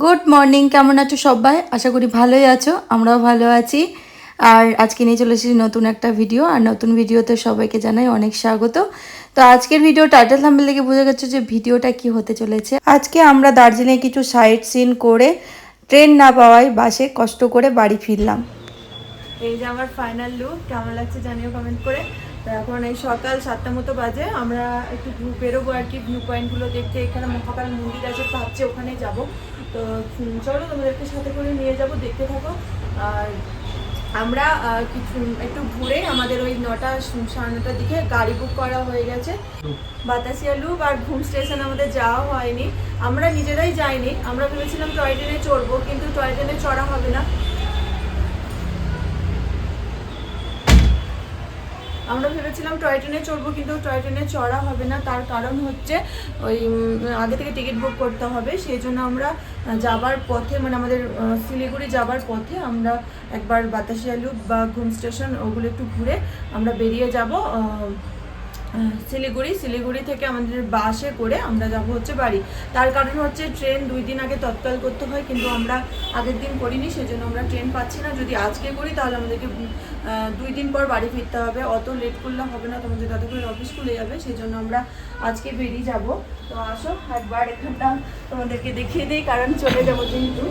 Good morning কেমন আছো সবাই? আশা করি ভালোই আছো, আমরাও ভালো আছি। আর আজকে নিয়ে চলে এসেছি নতুন একটা ভিডিও আর নতুন ভিডিওতে সবাইকে জানাই অনেক স্বাগত। তো আজকের ভিডিও টাইটেল থাম্বেল থেকে বোঝা যাচ্ছে যে ভিডিওটা কি হতে চলেছে। আজকে আমরা দার্জিলিংয়ে কিছু সাইট সিন করে ট্রেন না পাওয়ায় বাসে কষ্ট করে বাড়ি ফিরলাম। এই যে আমার ফাইনাল লুক কেমন লাগছে জানিও কমেন্ট করে। তো এখন এই সকাল সাতটা মতো বাজে, আমরা একটু বেরোবো আর কি ভিউ পয়েন্টগুলো দেখতে। এখানে মহাকাল মন্দির আছে ভাবছি ওখানে যাব। তো চলো তোমাদেরকে সাথে করে নিয়ে যাব, দেখতে থাকো। আর আমরা কিছু, একটু ঘুরে আমাদের ওই নটা, সাড়ে নটার দিকে গাড়ি বুক করা হয়ে গেছে। বাতাসিয়া লুপ আর ঘুম স্টেশন আমাদের যাওয়া হয়নি। আমরা নিজেরাই যাইনি। আমরা ভেবেছিলাম টয় ট্রেনে চড়বো, কিন্তু টয় ট্রেনে চড়া হবে না। আমরা ভেবেছিলাম টয় ট্রেনে চড়বো, কিন্তু টয় ট্রেনে চড়া হবে না। তার কারণ হচ্ছে ওই আগে থেকে টিকিট বুক করতে হবে। সেই জন্য আমরা যাবার পথে মানে আমাদের শিলিগুড়ি যাবার পথে আমরা একবার বাতাসিয়া লুপ বা ঘুম স্টেশন ওগুলো একটু ঘুরে আমরা বেরিয়ে যাব শিলিগুড়ি শিলিগুড়ি থেকে আমাদের বাসে করে আমরা যাব হচ্ছে বাড়ি। তার কারণ হচ্ছে ট্রেন দুই দিন আগে তৎকাল করতে হয়, কিন্তু আমরা আগের দিন করিনি, সেজন্য আমরা ট্রেন পাচ্ছি না। যদি আজকে করি, তাহলে আমাদেরকে দুই দিন পর বাড়ি ফিরতে হবে। অত লেট করলে হবে না, তোমাদের দাদা করে অফিস খুলে যাবে সেই জন্য আমরা আজকে বেরিয়ে যাব। তো আসো, একবার এখানটা তোমাদেরকে দেখিয়ে দিই, কারণ চলে যাব যেহেতু।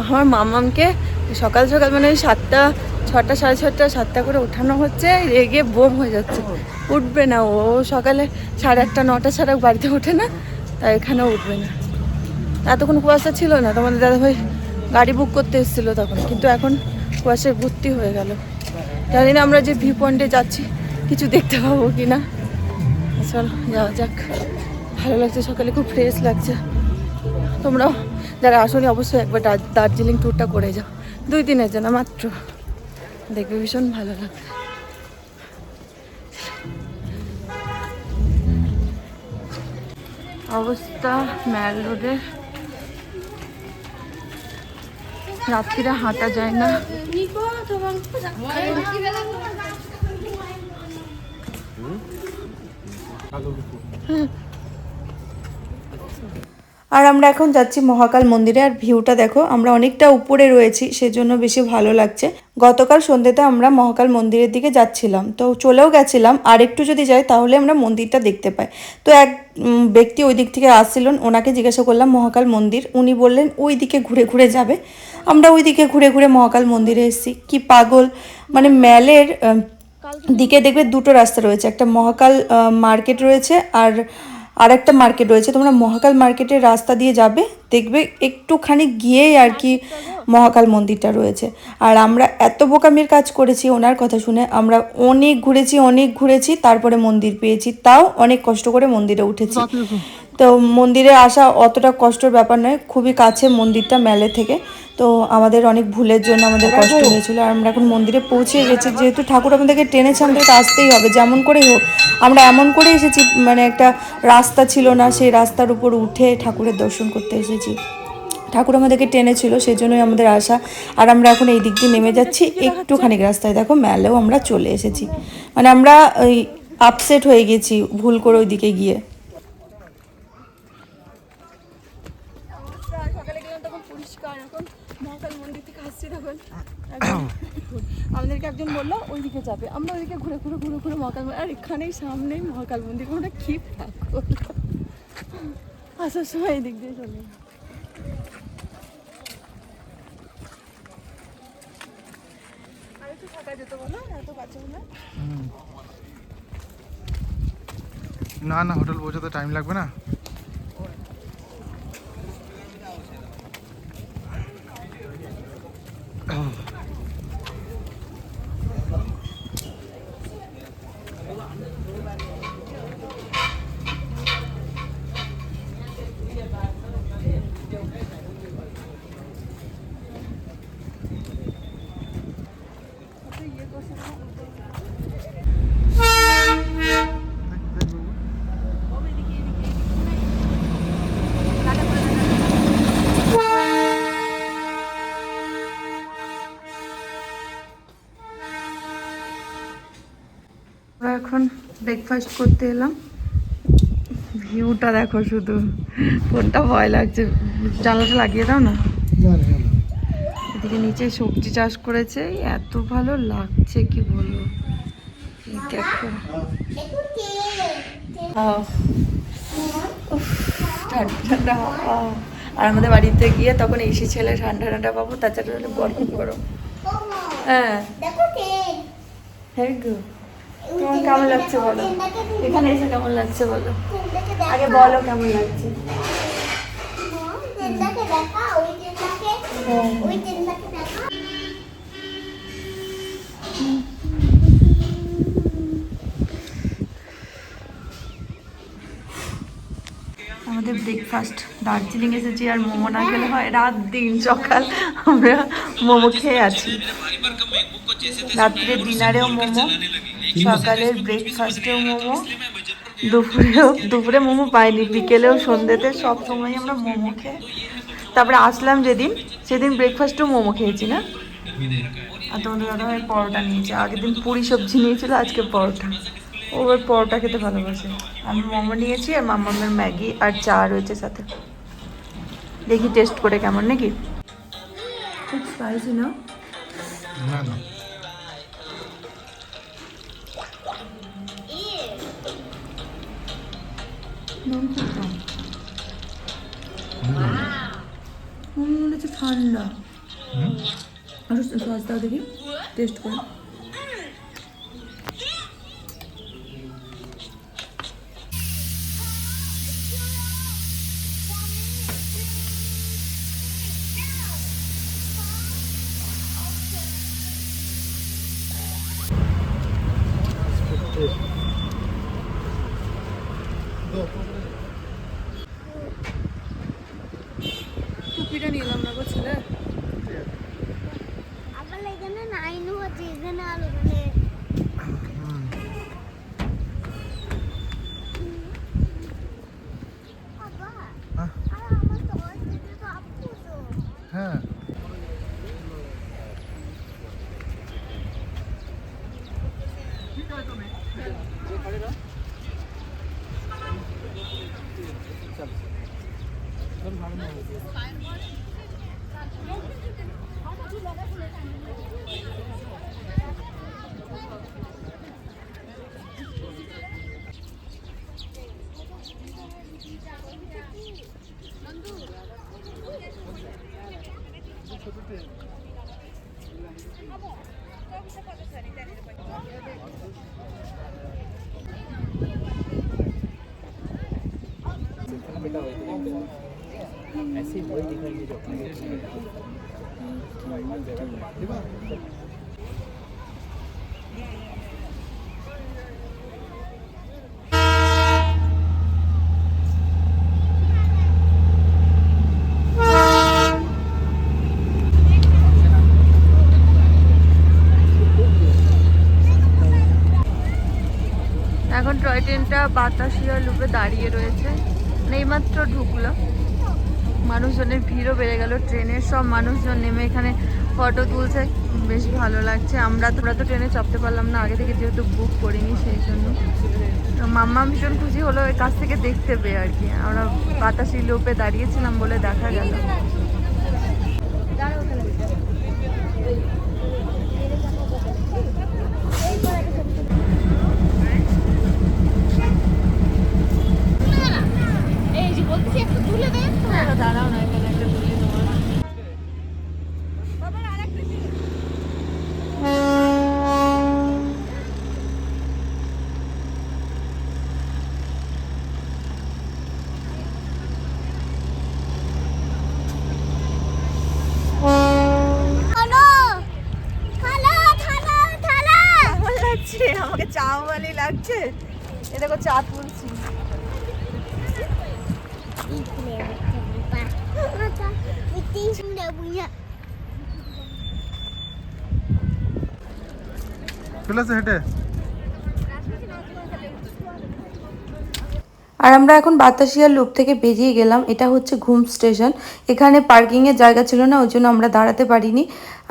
আমার মামামকে সকাল সকাল মানে ওই সাতটা, ছটা, সাড়ে ছটা, সাতটা করে ওঠানো হচ্ছে, রেগে বোম হয়ে যাচ্ছে। উঠবে না ও সকালে সাড়ে আটটা, নটা ছাড়া বাড়িতে ওঠে না, তাই এখানেও উঠবে না। এতক্ষণ কুয়াশা ছিল না, তোমাদের দাদা ভাই গাড়ি বুক করতে এসেছিল তখন, কিন্তু এখন কুয়াশায় ভর্তি হয়ে গেল। জানি না আমরা যে ভিউ পয়েন্টে যাচ্ছি, কিছু দেখতে পাবো কি না। চল, যাওয়া যাক। ভালো লাগছে, সকালে খুব ফ্রেশ লাগছে। তোমরাও যারা আসনি অবশ্যই একবার দার- দার্জিলিং ট্যুরটা করে যাও। দুই দিনের জন্য মাত্র। দেখবে ভীষণ ভালো লাগবে। অবস্থা ম্যাল রোডে। রাত্রিরে হাঁটা যায় না। আর আমরা এখন যাচ্ছি মহাকাল মন্দিরে। আর ভিউটা দেখো, আমরা অনেকটা উপরে রয়েছি, সেজন্য বেশি ভালো লাগছে। গতকাল সন্ধ্যেতে আমরা মহাকাল মন্দিরের দিকে যাচ্ছিলাম। তো চলেও গেছিলাম। আর একটু যদি যাই, তাহলে আমরা মন্দিরটা দেখতে পাই। তো এক ব্যক্তি ওই দিক থেকে আসছিলেন ওনাকে জিজ্ঞাসা করলাম, মহাকাল মন্দির? উনি বললেন, ওই দিকে ঘুরে ঘুরে যাবে। আমরা ওই দিকে ঘুরে ঘুরে মহাকাল মন্দিরে এসেছি। কি পাগল! মানে ম্যালের দিকে দেখবে দুটো রাস্তা রয়েছে। একটা মহাকাল মার্কেট রয়েছে, আর আর একটা মার্কেট রয়েছে তোমরা মহাকাল মার্কেটের রাস্তা দিয়ে যাবে দেখবে একটুখানি গিয়েই আর কি মহাকাল মন্দিরটা রয়েছে। আর আমরা এত বোকামির কাজ করেছি ওনার কথা শুনে আমরা অনেক ঘুরেছি অনেক ঘুরেছি তারপরে মন্দির পেয়েছি তাও অনেক কষ্ট করে মন্দিরে উঠেছি। তো মন্দিরে আসা অতটা কষ্টর ব্যাপার নয় খুবই কাছে মন্দিরটা মেলে থেকে। তো আমাদের অনেক ভুলের জন্য আমাদের কষ্ট হয়েছিল আর আমরা এখন মন্দিরে পৌঁছে গেছি। যেহেতু ঠাকুর আমাদেরকে টেনেছে আমাদেরকে আসতেই হবে। যেমন করেই হোক আমরা এমন করে এসেছি মানে একটা রাস্তা ছিল না সেই রাস্তার উপর উঠে ঠাকুরের দর্শন করতে এসেছি। ঠাকুর আমাদেরকে টেনেছিল সেই জন্যই আমাদের আশা। আর আমরা এখন এই দিক দিয়ে নেমে যাচ্ছি একটুখানি রাস্তায়। দেখো মেলেও আমরা চলে এসেছি। মানে আমরা ওই আপসেট হয়ে গেছি ভুল করে ওই দিকে গিয়ে সকালে গেলাম তখন পরিষ্কার এখন মহাকাল মন্দির থেকে আসছি তখন একদম- আমাদেরকে একজন বলল, ওইদিকে যাবে। আমরা ওইদিকে ঘুরে ঘুরে ঘুরে ঘুরে মহাকাল মন্দির আর এখানেই সামনেই মহাকাল মন্দির। আমরা কি আসার সময় এদিক দিয়ে চলে না? না হোটেল পৌঁছাতে টাইম লাগবে না। ব্রেকফাস্ট করতে এলাম। ভিউটা দেখো শুধু। ফোনটা ভয় লাগছে। জানলাটা লাগিয়ে দাও না। এদিকে নিচে সবজি চাষ করেছে। এত ভালো লাগছে কি বলব? এই দেখো। আহ, উফ, ঠান্ডা ঠান্ডা হাওয়া। আর আমাদের বাড়িতে গিয়ে তখন এসি ছেলে ঠান্ডা ঠান্ডা পাবো তাছাড়া গরম গরম। হ্যাঁ। হ্যাঁ গো তোমার কেমন লাগছে বলো? এখানে এসে কেমন লাগছে বলো? আগে বলো কেমন লাগছে? আমাদের ব্রেকফাস্ট দার্জিলিং এসেছি আর মোমো না খেলে হয় রাত দিন সকাল। আমরা মোমো খেয়ে আছি। রাত্রে ডিনারেও মোমো। সকালের ব্রেকফাস্টেও মোমো দুপুরেও দুপুরে মোমো পাইনি বিকেলেও সন্ধ্যেতে সব সময় আমরা মোমো খেয়ে তারপরে আসলাম যেদিন সেদিন ব্রেকফাস্টেও মোমো খেয়েছি না? আর তোমাদের দাদা ভাই পরোটা নিয়েছে আগের দিন পুরি সবজি নিয়েছিল আজকে পরোটা। ও এবার পরোটা খেতে ভালোবাসে। আমি মোমো নিয়েছি আর মামামের ম্যাগি আর চা রয়েছে সাথে। দেখি টেস্ট করে কেমন নাকি? খুব স্পাইসি না না। নুন খুব কম মনে হচ্ছে ঠান্ডা। আর সস দাও দেখি। টেস্ট করে টুপিটা নিলাম না গো ছেলে। আবার এখানে নাইনও আছে। এখানে আর ওখানে বাবা হ্যাঁ। আর তো আপু তো হ্যাঁ এখন টয় ট্রেনটা বাতাসিয়া লুপে দাঁড়িয়ে রয়েছে। মানে এইমাত্র ঢুকলো। মানুষজনের ভিড়ও বেড়ে গেল, ট্রেনের সব মানুষজন নেমে এখানে ফটো তুলছে, বেশ ভালো লাগছে। আমরা তোমরা তো ট্রেনে চাপতে পারলাম না, আগে থেকে যেহেতু বুক করিনি সেই জন্য। তো মাম্মা ভীষণ খুশি হলো কাছ থেকে দেখতে পেয়ে আর কি। আমরা বাতাসি লোপে দাঁড়িয়েছিলাম বলে দেখা গেল এই যে বলছি একটু তুলে দে দাঁড়াও না এখানে একটা তুলে দেবো হ্যালো হ্যালো থালা থালা কেমন লাগছে আমাকে চা ওয়ালি লাগছে? এ দেখো চা তুলছি। হেঁটে। আর আমরা এখন বাতাসিয়া লুপ থেকে বেরিয়ে গেলাম। এটা হচ্ছে ঘুম স্টেশন। এখানে পার্কিংয়ের জায়গা ছিল না ওই জন্য আমরা দাঁড়াতে পারিনি।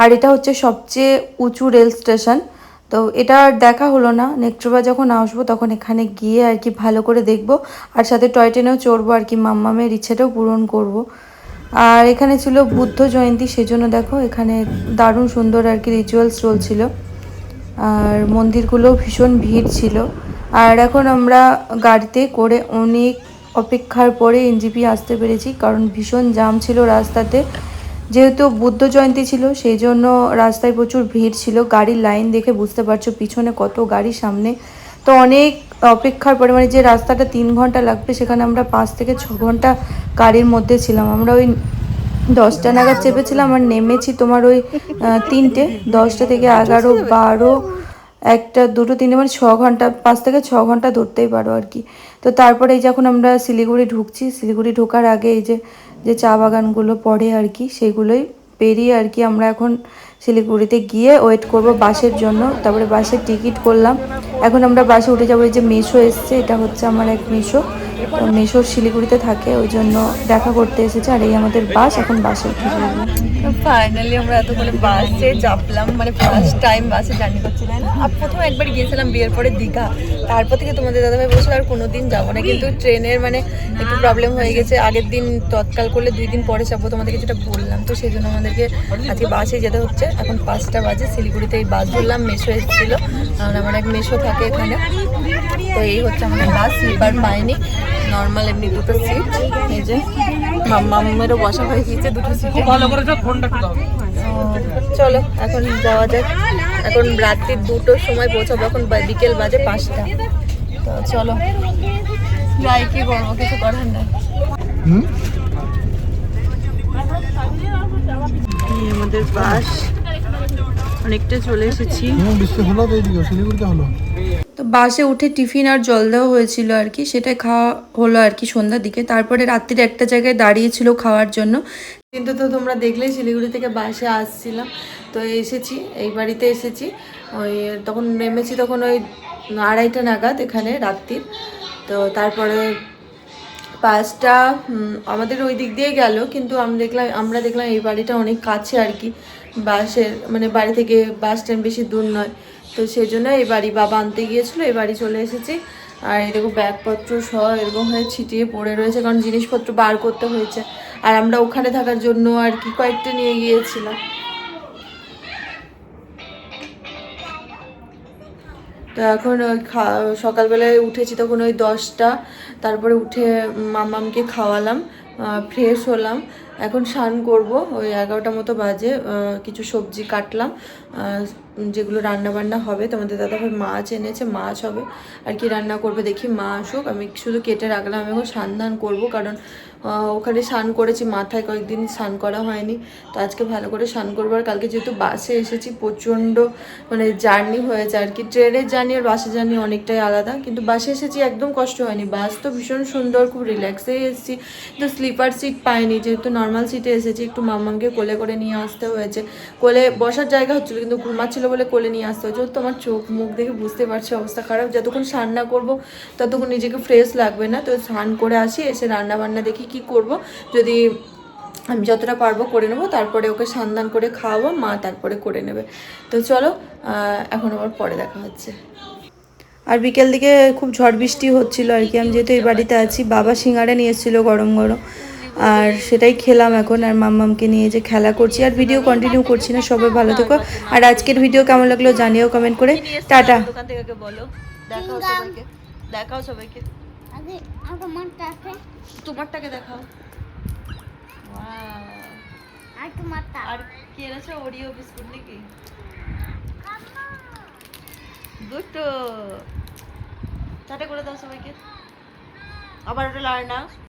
আর এটা হচ্ছে সবচেয়ে উঁচু রেল স্টেশন। তো এটা আর দেখা হলো না। নেক্সটবার যখন আসব তখন এখানে গিয়ে আর কি ভালো করে দেখব। আর সাথে টয় ট্রেনেও চড়বো আর কি, মাম্মামের ইচ্ছেটাও পূরণ করব। আর এখানে ছিল বুদ্ধ জয়ন্তী, সেজন্য দেখো এখানে দারুণ সুন্দর আর কি রিচুয়ালস চলছিল। আর মন্দিরগুলো ভীষণ ভিড় ছিল। আর এখন আমরা গাড়িতে করে অনেক অপেক্ষার পরে এনজিপি আসতে পেরেছি, কারণ ভীষণ জাম ছিল রাস্তাতে। যেহেতু বুদ্ধ জয়ন্তী ছিল, সেই জন্য রাস্তায় প্রচুর ভিড় ছিল। গাড়ির লাইন দেখে বুঝতে পারছ পিছনে কত গাড়ি, সামনে তো অনেক অপেক্ষার পরে মানে যে রাস্তাটা তিন ঘণ্টা লাগবে, সেখানে আমরা পাঁচ থেকে ছ ঘণ্টা গাড়ির মধ্যে ছিলাম। আমরা ওই দশটা নাগাদ চেপেছিলাম আর নেমেছি তোমার ওই তিনটে, দশটা থেকে এগারো, বারো, একটা, দুটো, তিনটে মানে ছ ঘণ্টা, পাঁচ থেকে ছ ঘণ্টা ধরতেই পারো আর কি। তো তারপরে এই যখন আমরা শিলিগুড়ি ঢুকছি, শিলিগুড়ি ঢোকার আগে এই যে যে চা বাগানগুলো পড়ে আর কি সেগুলোই পেরিয়ে আর কি আমরা এখন শিলিগুড়িতে গিয়ে ওয়েট করব বাসের জন্য। তারপরে বাসের টিকিট করলাম। এখন আমরা বাসে উঠে যাব, এই যে মিশো এসছে, এটা হচ্ছে আমার এক মিশো মেশো শিলিগুড়িতে থাকে, ওই জন্য দেখা করতে এসেছে, আর এই আমাদের বাস, এখন বাসে উঠে যাব। ফাইনালি আমরা এতক্ষণে বাসে চাপলাম মানে ফার্স্ট টাইম বাসে জার্নি করছি, তাই না? আর প্রথম একবার গিয়েছিলাম বিয়ের পরে দীঘা। তারপর থেকে তোমাদের দাদাভাই বলেছিল, আর কোনো দিন যাব না। কিন্তু ট্রেনের মানে একটু প্রবলেম হয়ে গেছে। আগের দিন তৎকাল করলে দুই দিন পরে যাব তোমাদেরকে যেটা বললাম। তো সেই জন্য আমাদেরকে আজকে বাসে যেতে হচ্ছে। এখন পাঁচটা বাজে শিলিগুড়িতে এই বাস ধরলাম মেশো এসেছিল। কারণ আমার এক মেশো থাকে এখানে। তো এই হচ্ছে আমাদের বাস স্লিপার পাইনি নর্মাল এমনি দুটো সিট এই যে বসা হয়ে গিয়েছে দুটো সিটে ভালো করে চলো এখন যাওয়া যাক। এখন রাত্রির দুটোর সময় পৌঁছাবো এখন বা- বিকেল বাজে পাঁচটা। তো চলো যাই কি করব কিছু করার নাই। আমাদের বাস। অনেকটা চলে এসেছি। হুম বৃষ্টি হলো তো বাসে উঠে টিফিন আর জল দেওয়া হয়েছিল আর কি সেটাই খাওয়া হলো আর কি সন্ধ্যার দিকে। তারপরে রাত্রির একটা জায়গায় দাঁড়িয়েছিল খাওয়ার জন্য। কিন্তু তো তোমরা দেখলে শিলিগুড়ি থেকে বাসে আসছিলাম। তো এসেছি এই বাড়িতে এসেছি। ওই তখন নেমেছি তখন ওই আড়াইটা নাগাদ এখানে রাত্রির। তো তারপরে বাসটা আমাদের ওই দিক দিয়ে গেল কিন্তু আমি দেখলাম আমরা দেখলাম এই বাড়িটা অনেক কাছে আর কি। বাসের মানে বাড়ি থেকে বাস স্ট্যান্ড বেশি দূর নয়। তো সেই জন্য এই বাড়ি বাবা আনতে গিয়েছিল, এই বাড়ি চলে এসেছি। আর দেখো ব্যাগপত্র সহ এরকম হয়ে ছিটিয়ে পড়ে রয়েছে, কারণ জিনিসপত্র বার করতে হয়েছে। আর আমরা ওখানে থাকার জন্য আর কি কয়েকটা নিয়ে গিয়েছিলাম। তো এখন ওই সকালবেলায় উঠেছি তখন ওই দশটা, তারপরে উঠে মামামকে খাওয়ালাম ফ্রেশ হলাম। এখন স্নান করব, ওই এগারোটা মতো বাজে কিছু সবজি কাটলাম যেগুলো রান্না বান্না হবে, তোমাদের দাদাভাই মাছ এনেছে, মাছ হবে, আর কি রান্না করবে দেখি মা আসুক, আমি শুধু কেটে রাখলাম, আমি এখন স্নান করব, কারণ ওখানে স্নান করেছি, মাথায় কয়েকদিন স্নান করা হয়নি। তো আজকে ভালো করে স্নান করব। আর কালকে যেহেতু বাসে এসেছি, প্রচণ্ড মানে জার্নি হয়েছে আর কি। ট্রেনের জার্নি আর বাসের জার্নি অনেকটাই আলাদা, কিন্তু বাসে এসেছি একদম কষ্ট হয়নি। বাস তো ভীষণ সুন্দর, খুব রিল্যাক্সেই এসেছি। কিন্তু স্লিপার সিট পাইনি, যেহেতু নর্মাল সিটে এসেছি, একটু মামাকে কোলে করে নিয়ে আসতে হয়েছে। কোলে বসার জায়গা হচ্ছিল, কিন্তু ঘুমাচ্ছিল বলে কোলে নিয়ে আসতে হয়েছে। তো আমার চোখ মুখ দেখে বুঝতে পারছি অবস্থা খারাপ। যতক্ষণ স্নান না করব, ততক্ষণ নিজেকে ফ্রেশ লাগবে না। তো স্নান করে আসি, এসে রান্না বান্না দেখি কি করব? যদি আমি যতটা পারব করে নেব তারপরে ওকে সন্ধান করে খাওয়াবো মা তারপরে করে নেবে। তো চলো এখন আবার পরে দেখা হচ্ছে। আর বিকেল দিকে খুব ঝড় বৃষ্টি হচ্ছিল আর কি। আমি যেহেতু এই বাড়িতে আছি বাবা সিঙ্গারা নিয়ে এসেছিল গরম গরম। আর সেটাই খেলাম এখন আর মাম্মামকে নিয়ে যে খেলা করছি। আর ভিডিও কন্টিনিউ করছি না সবাই ভালো থেকো। আর আজকের ভিডিও কেমন লাগল জানিও কমেন্ট করে। টাটা। দোকান থেকে বলো দেখাও সবাইকে। দেখাও সবাইকে। আগে মারটা তোমারটাকে দেখাও. আর তোমারটা আর কি এনেছো? ওরিও বিস্কুট নাকি? দুটো। চাটা করে দাও সবাইকে। আবার ওটা লাড় না?